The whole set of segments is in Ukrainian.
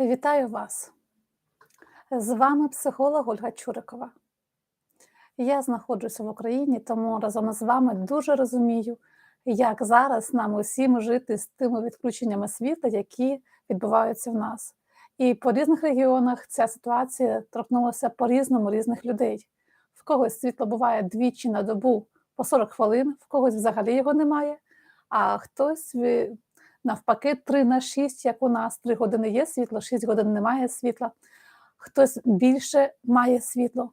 Вітаю вас! З вами психолог Ольга Чурикова. Я знаходжуся в Україні, тому разом з вами дуже розумію, як зараз нам усім жити з тими відключеннями світла, які відбуваються в нас. І по різних регіонах ця ситуація торкнулася по-різному різних людей. В когось світло буває двічі на добу по 40 хвилин, в когось взагалі його немає, а хтось навпаки 3 на 6, як у нас, 3 години є світло, 6 годин немає світла, хтось більше має світло.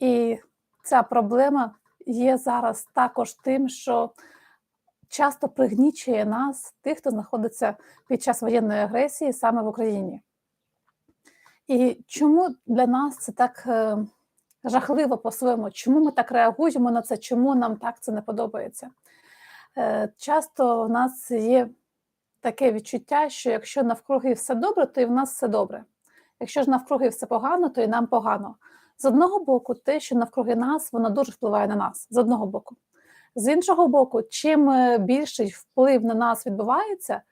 І ця проблема є зараз також тим, що часто пригнічує нас, тих, хто знаходиться під час воєнної агресії саме в Україні. І чому для нас це так е, жахливо по-своєму? Чому ми так реагуємо на це? Чому нам так це не подобається? Е, часто в нас є таке відчуття, що якщо навкруги все добре, то і в нас все добре. Якщо ж навкруги все погано, то і нам погано. З одного боку, те, що навкруги нас, воно дуже впливає на нас. З одного боку. З іншого боку, чим е, більший вплив на нас відбувається,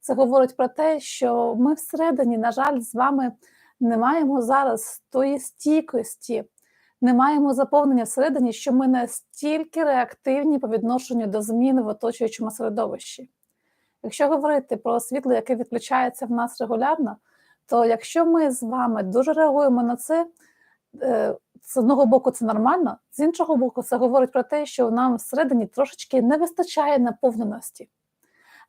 це говорить про те, що ми всередині, на жаль, з вами не маємо зараз тої стійкості, не маємо заповнення всередині, що ми настільки реактивні по відношенню до змін в оточуючому середовищі. Якщо говорити про світло, яке відключається в нас регулярно, то якщо ми з вами дуже реагуємо на це, е, з одного боку це нормально, з іншого боку, це говорить про те, що нам всередині трошечки не вистачає наповненості.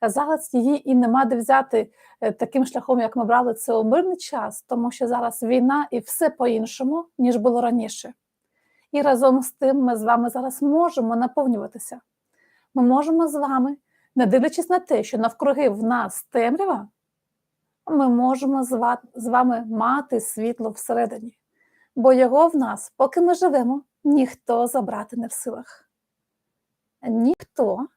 Зараз її і нема де взяти е, таким шляхом, як ми брали це у мирний час, тому що зараз війна і все по-іншому, ніж було раніше. І разом з тим ми з вами зараз можемо наповнюватися. Ми можемо з вами, не дивлячись на те, що навкруги в нас темрява, ми можемо з вами мати світло всередині, бо його в нас, поки ми живемо, ніхто забрати не в силах. Ніхто,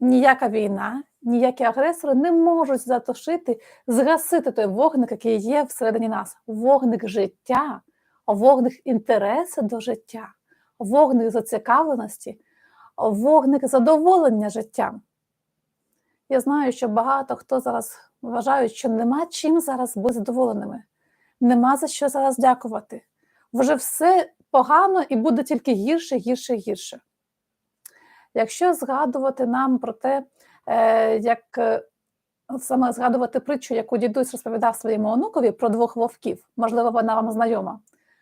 ніяка війна, ніякі агресори не можуть затушити, згасити той вогник, який є всередині нас. Вогник життя, вогник інтересу до життя, вогник зацікавленості, вогник задоволення життям. Я знаю, що багато хто зараз вважають, що нема чим зараз бути задоволеними, нема за що зараз дякувати. Вже все погано і буде тільки гірше, гірше, гірше. Якщо згадувати нам про те, е, як е, саме згадувати притчу, яку дідусь розповідав своєму онукові про двох вовків, можливо, вона вам знайома.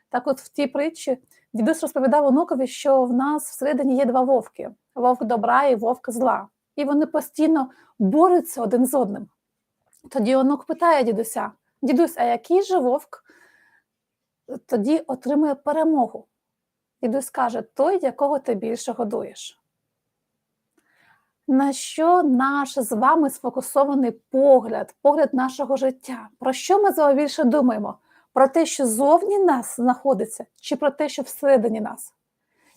Так от в тій притчі дідусь розповідав онукові, що в нас всередині є два вовки: вовк добра і вовк зла. І вони постійно борються один з одним. Тоді онук питає дідуся: дідусь, а який же вовк тоді отримує перемогу? Дідусь каже: той, якого ти більше годуєш. На що наш з вами сфокусований погляд, погляд нашого життя? Про що ми з вами більше думаємо? Про те, що зовні нас знаходиться, чи про те, що всередині нас?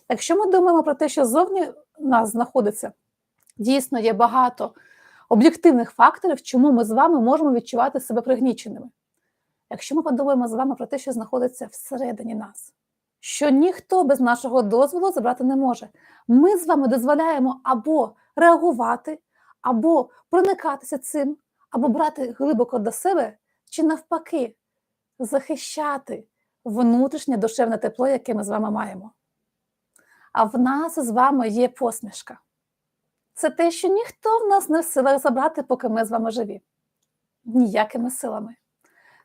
Якщо ми думаємо про те, що зовні нас знаходиться, дійсно є багато об'єктивних факторів, чому ми з вами можемо відчувати себе пригніченими. Якщо ми подумаємо з вами про те, що знаходиться всередині нас, що ніхто без нашого дозволу забрати не може, ми з вами дозволяємо або реагувати, або проникатися цим, або брати глибоко до себе, чи навпаки, захищати внутрішнє душевне тепло, яке ми з вами маємо. А в нас з вами є посмішка. Це те, що ніхто в нас не в силах забрати, поки ми з вами живі. Ніякими силами.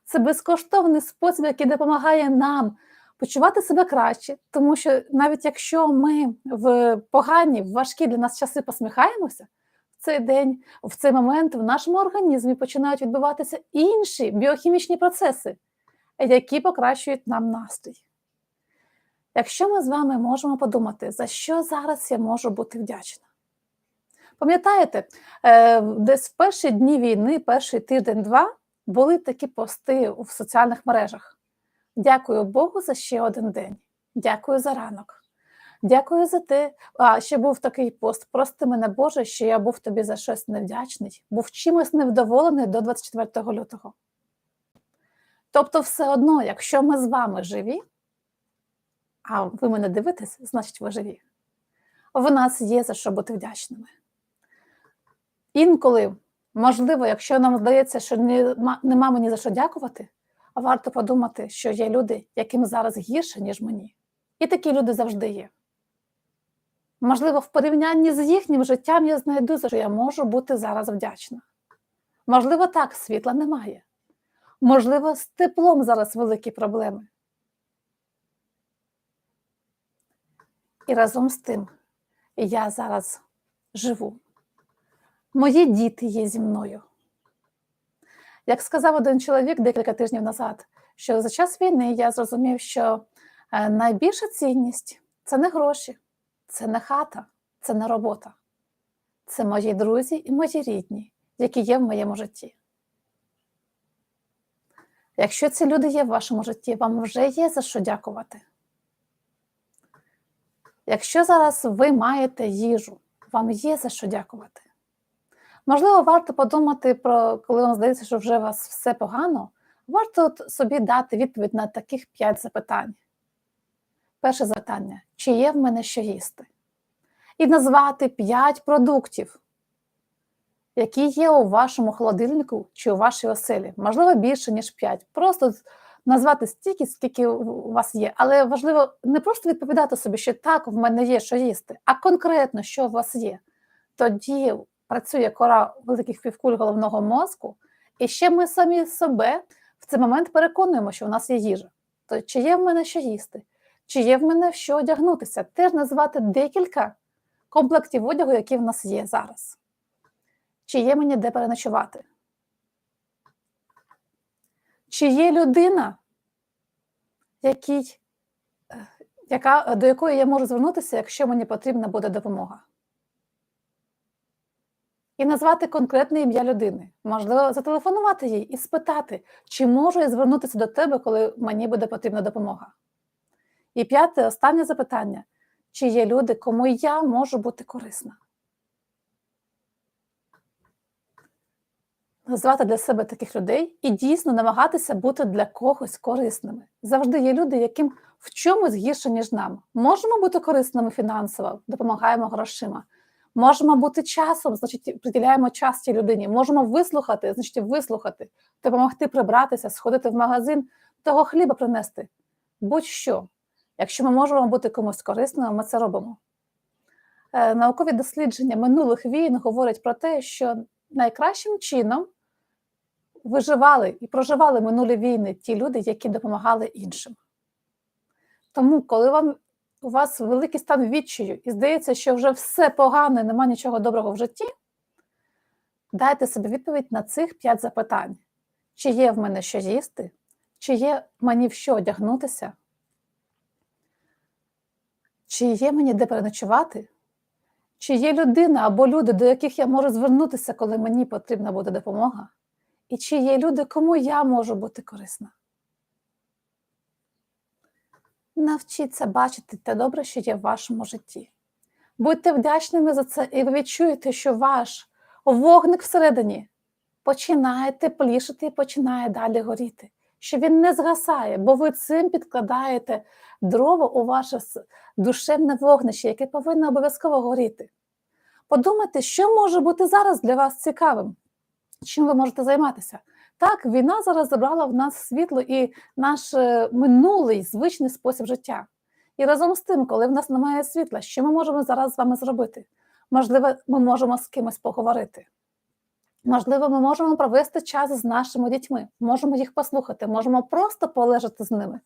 Це безкоштовний спосіб, який допомагає нам почувати себе краще, тому що навіть якщо ми в погані, в важкі для нас часи посміхаємося, в цей день, в цей момент в нашому організмі починають відбуватися інші біохімічні процеси, які покращують нам настрій. Якщо ми з вами можемо подумати, за що зараз я можу бути вдячна. Пам'ятаєте, е, десь в перші дні війни, перший тиждень-два, були такі пости в соціальних мережах. Дякую Богу за ще один день. Дякую за ранок. Дякую за те. А ще був такий пост. Прости мене, Боже, що я був тобі за щось невдячний, був чимось невдоволений до 24 лютого. Тобто, все одно, якщо ми з вами живі, а ви мене дивитесь, значить ви живі. В нас є за що бути вдячними. Інколи, можливо, якщо нам здається, що нема, мені за що дякувати, варто подумати, що є люди, яким зараз гірше, ніж мені. І такі люди завжди є. Можливо, в порівнянні з їхнім життям я знайду, що я можу бути зараз вдячна. Можливо, так, світла немає. Можливо, з теплом зараз великі проблеми. І разом з тим я зараз живу. Мої діти є зі мною. Як сказав один чоловік декілька тижнів назад, що за час війни я зрозумів, що е, найбільша цінність це не гроші, це не хата, це не робота. Це мої друзі і мої рідні, які є в моєму житті. Якщо ці люди є в вашому житті, вам вже є за що дякувати. Якщо зараз ви маєте їжу, вам є за що дякувати. Можливо, варто подумати про, коли вам здається, що вже у вас все погано, варто собі дати відповідь на таких п'ять запитань. Перше запитання: чи є в мене що їсти? І назвати п'ять продуктів, які є у вашому холодильнику чи у вашій оселі. Можливо, більше, ніж п'ять. Просто назвати стільки, скільки у вас є. Але важливо не просто відповідати собі, що так, в мене є що їсти, а конкретно, що у вас є. Тоді працює кора великих півкуль головного мозку, і ще ми самі себе в цей момент переконуємо, що у нас є їжа. То чи є в мене що їсти, чи є в мене що одягнутися, теж назвати декілька комплектів одягу, які в нас є зараз. Чи є мені де переночувати? Чи є людина, який, яка, до якої я можу звернутися, якщо мені потрібна буде допомога? І назвати конкретне ім'я людини. Можливо, зателефонувати їй і спитати, чи можу я звернутися до тебе, коли мені буде потрібна допомога. І п'яте, останнє запитання: чи є люди, кому я можу бути корисна? Назвати для себе таких людей і дійсно намагатися бути для когось корисними. Завжди є люди, яким в чомусь гірше, ніж нам. Можемо бути корисними фінансово, допомагаємо грошима. Можемо бути часом, значить, приділяємо час цій людині. Можемо вислухати, значить, вислухати, допомогти прибратися, сходити в магазин, того хліба принести. Будь-що. Якщо ми можемо бути комусь корисними, ми це робимо. Е, наукові дослідження минулих війн говорять про те, що найкращим чином виживали і проживали минулі війни ті люди, які допомагали іншим. Тому, коли вам у вас великий стан відчаю і здається, що вже все погано і нема нічого доброго в житті, дайте собі відповідь на цих п'ять запитань: чи є в мене що їсти, чи є мені в що одягнутися, чи є мені де переночувати, чи є людина або люди, до яких я можу звернутися, коли мені потрібна буде допомога, і чи є люди, кому я можу бути корисна. Навчіться бачити те добре, що є в вашому житті. Будьте вдячними за це, і ви відчуєте, що ваш вогник всередині починає теплішати і починає далі горіти, що він не згасає, бо ви цим підкладаєте дрова у ваше душевне вогнище, яке повинно обов'язково горіти. Подумайте, що може бути зараз для вас цікавим, чим ви можете займатися. Так, війна зараз забрала в нас світло і наш е, минулий звичний спосіб життя. І разом з тим, коли в нас немає світла, що ми можемо зараз з вами зробити? Можливо, ми можемо з кимось поговорити. Можливо, ми можемо провести час з нашими дітьми, можемо їх послухати, можемо просто полежати з ними.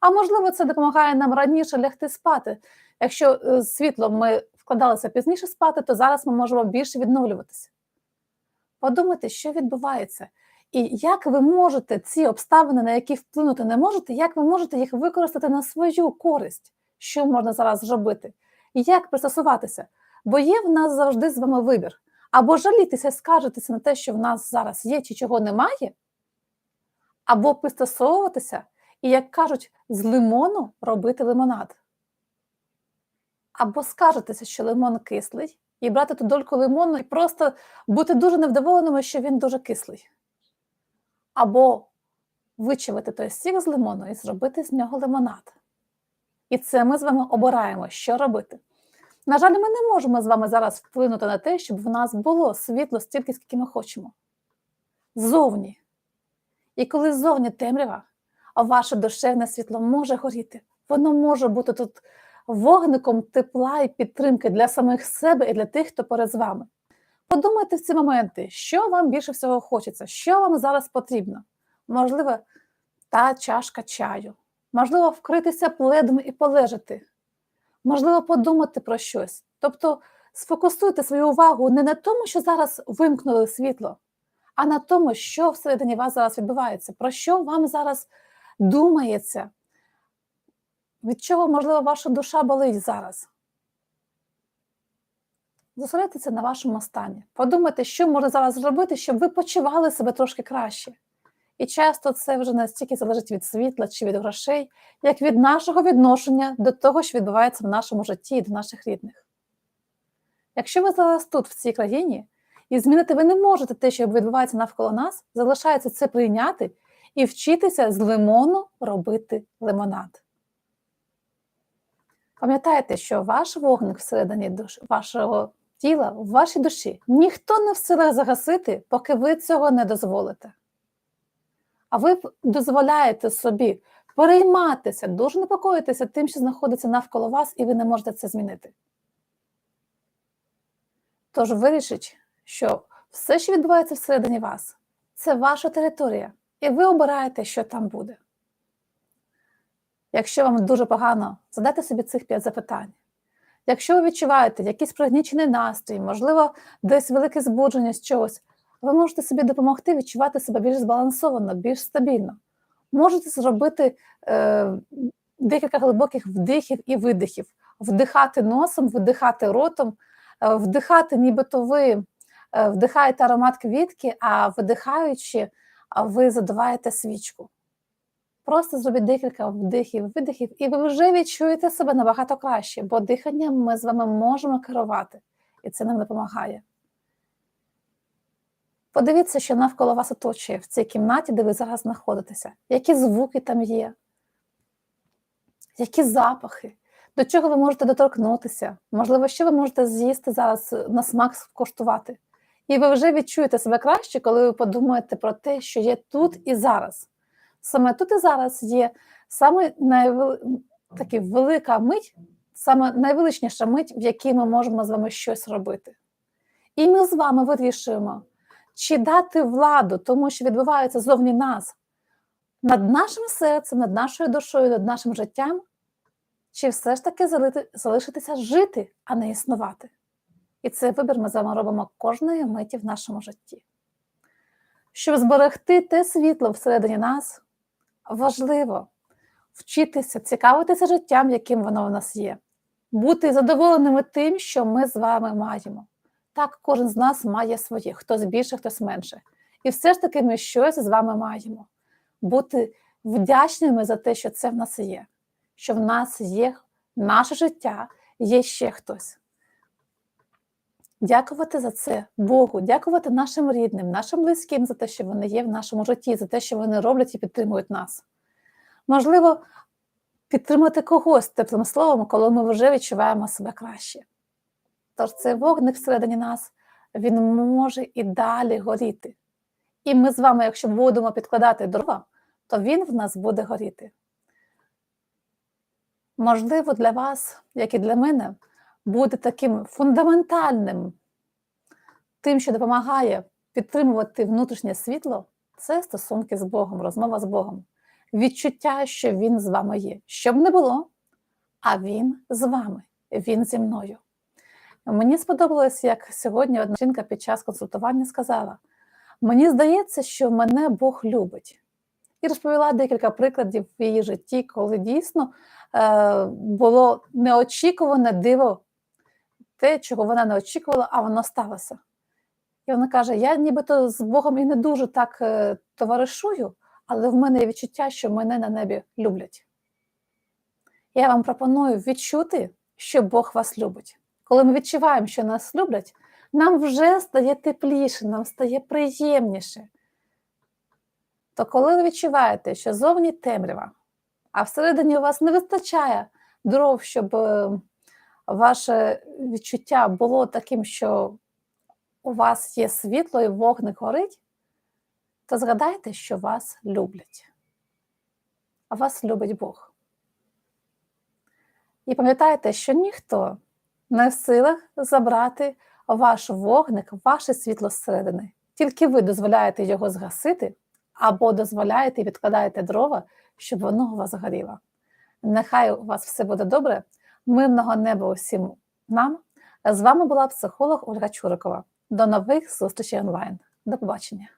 А можливо, це допомагає нам раніше лягти спати. Якщо з світлом ми вкладалися пізніше спати, то зараз ми можемо більше відновлюватися. Подумайте, що відбувається. І як ви можете ці обставини, на які вплинути не можете, як ви можете їх використати на свою користь, що можна зараз зробити? І як пристосуватися? Бо є в нас завжди з вами вибір. Або жалітися, скаржитися на те, що в нас зараз є чи чого немає, або пристосовуватися і, як кажуть, з лимону робити лимонад. Або скаржитися, що лимон кислий, і брати ту дольку лимону і просто бути дуже невдоволеними, що він дуже кислий або вичавити той сік з лимону і зробити з нього лимонад. І це ми з вами обираємо, що робити. На жаль, ми не можемо з вами зараз вплинути на те, щоб в нас було світло стільки, скільки ми хочемо. Зовні. І коли ззовні темрява, а ваше душевне світло може горіти, воно може бути тут вогником тепла і підтримки для самих себе і для тих, хто поряд з вами. Подумайте в ці моменти, що вам більше всього хочеться, що вам зараз потрібно. Можливо, та чашка чаю, можливо, вкритися пледом і полежати, можливо, подумати про щось. Тобто сфокусуйте свою увагу не на тому, що зараз вимкнули світло, а на тому, що всередині вас зараз відбувається, про що вам зараз думається, від чого, можливо, ваша душа болить зараз. Зосередьтеся на вашому стані. Подумайте, що можна зараз зробити, щоб ви почували себе трошки краще. І часто це вже не стільки залежить від світла чи від грошей, як від нашого відношення до того, що відбувається в нашому житті і до наших рідних. Якщо ви зараз тут, в цій країні, і змінити ви не можете те, що відбувається навколо нас, залишається це прийняти і вчитися з лимону робити лимонад. Пам'ятайте, що ваш вогник всередині вашого тіла, в вашій душі, ніхто не в силах загасити, поки ви цього не дозволите. А ви дозволяєте собі перейматися, дуже непокоїтися тим, що знаходиться навколо вас, і ви не можете це змінити. Тож вирішіть, що все, що відбувається всередині вас, це ваша територія, і ви обираєте, що там буде. Якщо вам дуже погано, задайте собі цих п'ять запитань. Якщо ви відчуваєте якийсь пригнічений настрій, можливо, десь велике збудження з чогось, ви можете собі допомогти відчувати себе більш збалансовано, більш стабільно. Можете зробити е, декілька глибоких вдихів і видихів, вдихати носом, видихати ротом, е, вдихати, нібито ви е, вдихаєте аромат квітки, а видихаючи, ви задуваєте свічку. Просто зробіть декілька вдихів, видихів, і ви вже відчуєте себе набагато краще, бо диханням ми з вами можемо керувати, і це нам допомагає. Подивіться, що навколо вас оточує в цій кімнаті, де ви зараз знаходитеся, які звуки там є, які запахи, до чого ви можете доторкнутися, можливо, що ви можете з'їсти зараз на смак скуштувати. І ви вже відчуєте себе краще, коли ви подумаєте про те, що є тут і зараз. Саме тут і зараз є саме найвели... така велика мить, саме найвеличніша мить, в якій ми можемо з вами щось робити. І ми з вами вирішуємо, чи дати владу тому, що відбувається зовні нас, над нашим серцем, над нашою душою, над нашим життям, чи все ж таки залишитися жити, а не існувати. І цей вибір ми з вами робимо кожної миті в нашому житті. Щоб зберегти те світло всередині нас, важливо вчитися, цікавитися життям, яким воно в нас є, бути задоволеними тим, що ми з вами маємо. Так, кожен з нас має своє, хтось більше, хтось менше. І все ж таки ми щось з вами маємо. Бути вдячними за те, що це в нас є, що в нас є наше життя, є ще хтось. Дякувати за це Богу, дякувати нашим рідним, нашим близьким за те, що вони є в нашому житті, за те, що вони роблять і підтримують нас. Можливо, підтримати когось теплим словом, коли ми вже відчуваємо себе краще. Тож цей вогник всередині нас, він може і далі горіти. І ми з вами, якщо будемо підкладати дрова, то він в нас буде горіти. Можливо, для вас, як і для мене, буде таким фундаментальним, тим, що допомагає підтримувати внутрішнє світло, це стосунки з Богом, розмова з Богом, відчуття, що Він з вами є. Щоб не було, а Він з вами, Він зі мною. Мені сподобалось, як сьогодні одна жінка під час консультування сказала: мені здається, що мене Бог любить. І розповіла декілька прикладів в її житті, коли дійсно е, було неочікуване диво, те, чого вона не очікувала, а воно сталося. І вона каже: Я нібито з Богом і не дуже так е, товаришую, але в мене є відчуття, що мене на небі люблять. Я вам пропоную відчути, що Бог вас любить. Коли ми відчуваємо, що нас люблять, нам вже стає тепліше, нам стає приємніше. То коли ви відчуваєте, що зовні темрява, а всередині у вас не вистачає дров, щоб е, ваше відчуття було таким, що у вас є світло і вогник горить, то згадайте, що вас люблять. А вас любить Бог. І пам'ятайте, що ніхто не в силах забрати ваш вогник, ваше світло зсередини. Тільки ви дозволяєте його згасити або дозволяєте і відкладаєте дрова, щоб воно у вас горіло. Нехай у вас все буде добре, мирного неба усім нам. З вами була психолог Ольга Чурикова. До нових зустрічей онлайн. До побачення.